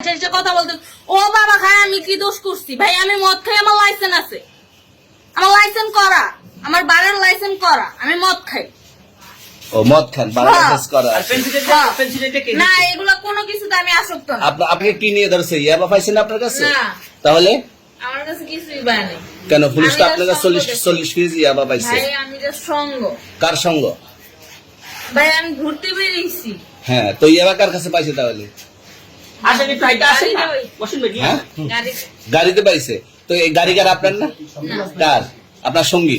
এসে কথা বলতে ও বাবা খাই আমি কি দোষ করছি? ভাই আমি মদ খাই আমার লাইসেন্স আছে। আমার লাইসেন্স করা আমার বাড়ির লাইসেন্স করা আমি মদ খাই। ও মদ খান হ্যাঁ। করা। হ্যাঁ। না এগুলো কোনো কিছুতে আমি আসক্ত না। আপনা- আপনাকে কি নিয়ে ধরছে? ইয়াবা পাইছেন আপনার কাছে? না। তাহলে? আমার কাছে কিছুই পায় নাই। কেন পুলিশ তো আপনার কাছে চল্লিশ চল্লিশ কেজি ইয়াবা পাইছে। ভাই আমি যে সঙ্গ। কার সঙ্গ? ভাই আমি ঘুরতে বেরিয়েছি। হ্যাঁ তো ইয়াবা কার কাছে পাইছে তাহলে? আসেন একটু হাইটা আসেন না। বসুন হ্যাঁ? গাড়িতে গাড়িতে পাইছে তো এই গাড়ি কার আপনার না? কার? আপনার সঙ্গী।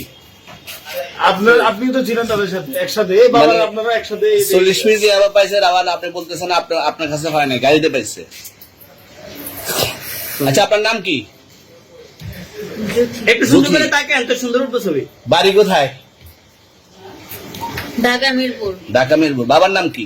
আপনার আপনি তো ছিলেন তাদের সাথে একসাথে। বাবা মানে আপনারা একসাথে মিনিট আবার আপনি বলতেছেন আপনার আপনার কাছে হয় না গাড়িতে পাইছে। আচ্ছা আপনার নাম কি? একটু সুন্দর। করে তাকান তো সুন্দর উঠবে ছবি। বাড়ি কোথায়? ঢাকা মিরপুর। ঢাকা মিরপুর। বাবার নাম কি?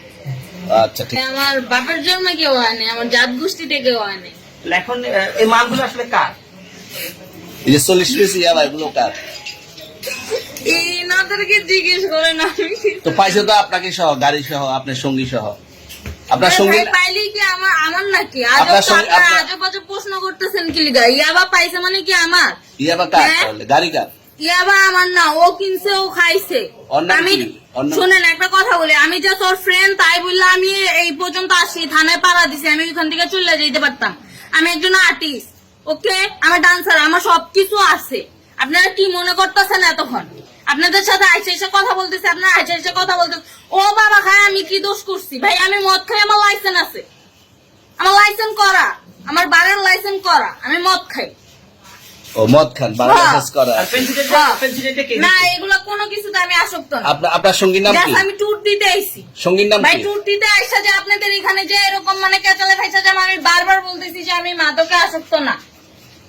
আচ্ছা ঠিক। আমার বাপের জন্ম কেউ হয়নি আমার জাত গোষ্ঠীতে কেউ হয়নি এখন এই মালগুলো আসলে কার? এই যে চল্লিশ পিস ইয়াবা এগুলো কার? এই নাদেরকে জিজ্ঞেস করেন আমি। তো পাইছে তো আপনাকে সহ গাড়ি সহ আপনার সঙ্গী সহ। আপনার সঙ্গী ভাই, পাইলেই কি আমার আমার নাকি? আপনার সঙ্গে- আপনার- আজব আজব প্রশ্ন করতেছেন কি ইয়াবা পাইছে মানে কি আমার? ইয়াবা কার হ্যাঁ? গাড়ি কার? ইয়াবা আমার না ও কিনছে ও খাইছে। আমি শুনেন একটা কথা বলি আমি যে তোর ফ্রেন্ড তাই বললে আমি এই পর্যন্ত আসি থানায় পাড়া দিছি আমি ওইখান থেকে চলে যেতে পারতাম। আমি একজন আর্টিস্ট ওকে আমার ডান্সার আমার সবকিছু আছে। আপনারা কি মনে করতেছেন এতক্ষণ? আপনাদের সাথে আইসে এসে কথা বলতেছে আপনারা আইসে এসে কথা বলতেছে। ও বাবা খাই আমি কি দোষ করছি? ভাই আমি মদ খাই আমার লাইসেন্স আছে। আমার লাইসেন্স করা আমার বাড়ির লাইসেন্স করা আমি মদ খাই। ও মদ খান বাংলা হ্যাঁ। করা। না এগুলো কোনো কিছুতে আমি আসক্ত না। আপনার আপনার সঙ্গীর নাম কি? আমি ট্যুর দিতে আইছি। সঙ্গীর নাম ভাই ট্যুর দিতে আইসা যে আপনাদের এখানে যে এরকম মানে কেচালে খাইছে যে আমি বারবার বলতেছি যে আমি মাদকে আসক্ত না।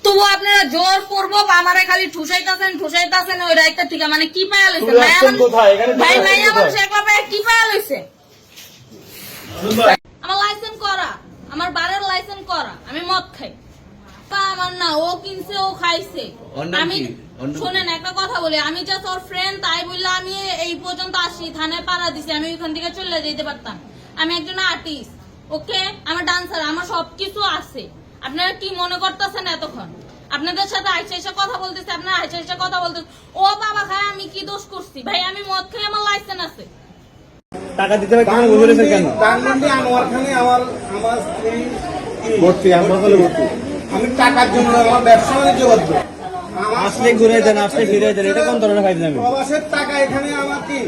তবু আপনারা জোর করব আমারে খালি ঠুসাইতাছেন ঠুসাইতাছেন ওই রাইতে থেকে মানে কি পায়া লইছে? ভাই মাইয়া মানুষ একলা পায়া কি পায়া লইছে? আমার লাইসেন্স করা আমার বারের লাইসেন্স করা আমি মদ খাই। তা আমার না ও কিনছে ও খাইছে। আমি? ওর শোনেন একটা কথা বলি আমি যা তোর ফ্রেন্ড তাই বললে আমি এই পর্যন্ত আসি থানায় পাড়া দিছি আমি ওইখান থেকে চলে যেতে পারতাম। আমি একজন আর্টিস্ট ওকে? আমার ডান্সার আমার সবকিছু আছে। আপনারা কি মনে করতেছেন এতক্ষণ? আপনাদের সাথে আইসা এসে কথা বলতেছে আপনারা আইসা এসে কথা বলতেছে ও বাবা খায় আমি কি দোষ করছি? ভাই আমি মদ খাই আমার লাইসেন্স আছে। টাকা দিতে হবে কেন? বলেছেন কেন? আনোয়ার খানে আমার আমার স্ত্রী ভর্তি হাসপাতালে ভর্তি। আমি টাকার জন্য আমার ব্যবসা বাণিজ্য করত আসলে ঘুরে দেন আসলে ফিরে দেন এটা কোন ধরনের ফাইজ নামি? প্রবাসের টাকা এখানে আমার কি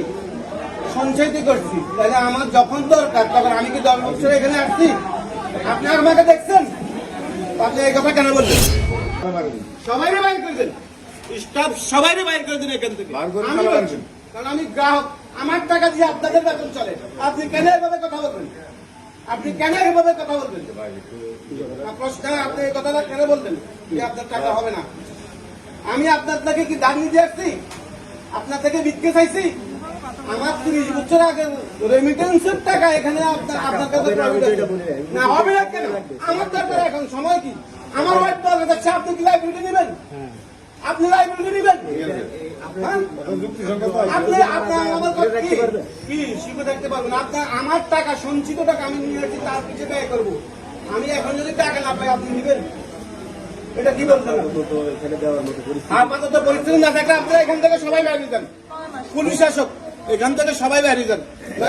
সঞ্চয়তি করছি। তাহলে আমার যখন দরকার তখন আমি কি দশ বছর এখানে আসছি আপনি আমাকে দেখছেন? আপনি এই কথা কেন বললেন? সবাই বাইর করে দেন। স্টাফ সবাই বাইর করে দিন এখান থেকে। আমি বলছি। কারণ আমি গ্রাহক। আমার টাকা দিয়ে আপনাদের বেতন চলে। আপনি কেন এভাবে কথা বলবেন? আপনি কেন এভাবে কথা বলবেন? প্রশ্ন আপনি এই কথাটা কেন বলবেন? যে আপনার টাকা হবে না। আমি আপনার থেকে কি দাম নিতে আসছি? আপনার থেকে বিক্রি চাইছি? আমার তিরিশ বছর আগে রেমিটেন্সের টাকা এখানে আপনার আপনার কাছে না হবে না কেন? আমার দরকার এখন সময় কি? আমার ওয়াইফ দরকার যাচ্ছে আপনি কি লাইব্রেরি নেবেন? আপনি লাইব্রেরি নেবেন? হ্যাঁ? আপনি আপনি আমার কি? কি শিখে দেখতে পারবেন আপনার আমার টাকা, সঞ্চিত টাকা আমি নিয়ে তার পিছিয়ে ব্যয় করব। আমি এখন যদি টাকা না পাই, আপনি নেবেন এটা কি না আপনারা এখান থেকে সবাই যান। পুলিশ শাসক এখান থেকে সবাই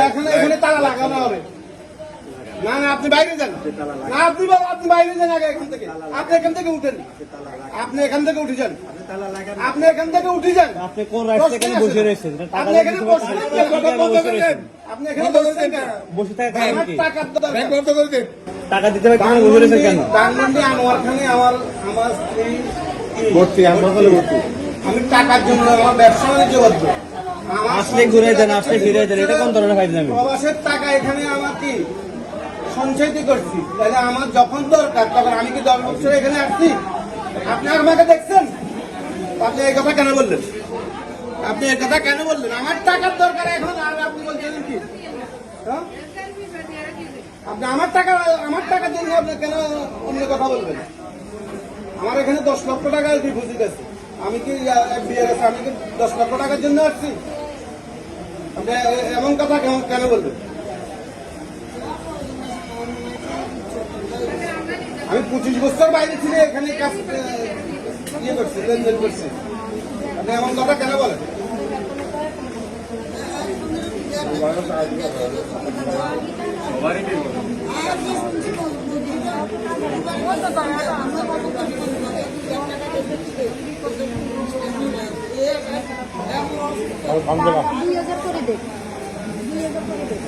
এখানে এখানে লাগানো হবে। না না, আপনি বাইরে যান। না, আপনি আপনি বাইরে যান আগে এখান থেকে। আপনি এখান থেকে উঠেন। আপনি এখান থেকে আপনি এখান থেকে উঠে যান। আপনি কোন রাইট বসে রয়েছেন? আপনি এখানে বসে রয়েছেন। আপনি এখানে বসে রয়েছেন বসে থাকা। টাকা দিতে হবে কেন বসে রয়েছেন কেন? ধানমন্ডি আনোয়ার খানে আমার আমার স্ত্রী ভর্তি ভর্তি। আমি টাকার জন্য আমার ব্যবসা বাণিজ্য করত আসলে ঘুরে দেন আসলে ফিরে দেন। এটা কোন ধরনের ফাইজ নামি প্রবাসের টাকা এখানে আমার কি? সঞ্চয়তি করছি। তাহলে আমার যখন দরকার তখন আমি কি দশ বছর এখানে আসছি? আপনি আমাকে দেখছেন? আপনি এই কথা কেন বললেন? আপনি এই কথা কেন বললেন? আমার টাকার দরকার এখন, আর আপনি বলছেন কি? হ্যাঁ? আপনি আমার টাকা, আমার টাকার জন্য আপনি কেন অন্য কথা বলবেন? আমার এখানে দশ লক্ষ টাকা ডিপোজিট আছে। আমি কি বিয়ে আছে আমি কি দশ লক্ষ টাকার জন্য আসছি? আপনি এমন কথা কেন বলবেন আমি পঁচিশ বছর বাইরে ছিল এখানে কাজ ইয়ে করছি লেনদেন করছি। আপনি এমন কথা কেন বলেন দুই হাজার করে দেখ। দুই হাজার করে দেখ।